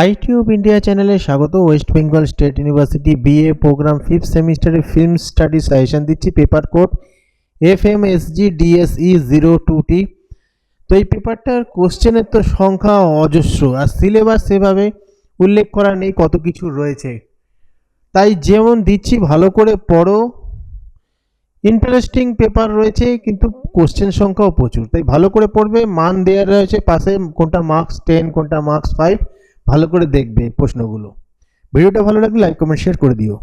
IT of India চ্যানেলে স্বাগত, West Bengal State University BA programme fifth সেমিস্টারে film study suggestion দিচ্ছি paper code F M S G DSE zero two T তো এই পেপারটার কোশ্চেনের তো সংখ্যা অজস্র, আর সিলেবাস সেভাবে উল্লেখ করা নেই, কত কিছু রয়েছে। তাই যেমন দিচ্ছি, ভালো করে পড়ো। ইন্টারেস্টিং পেপার রয়েছে, কিন্তু কোশ্চেন সংখ্যাও প্রচুর। তাই ভালো করে পড়বে, মান দেওয়া রয়েছে, পাশে কোনটা মার্কস টেন কোনটা মার্কস ফাইভ ভালো করে দেখবে প্রশ্নগুলো। ভিডিওটা ভালো লাগলে লাইক কমেন্ট শেয়ার করে দিও।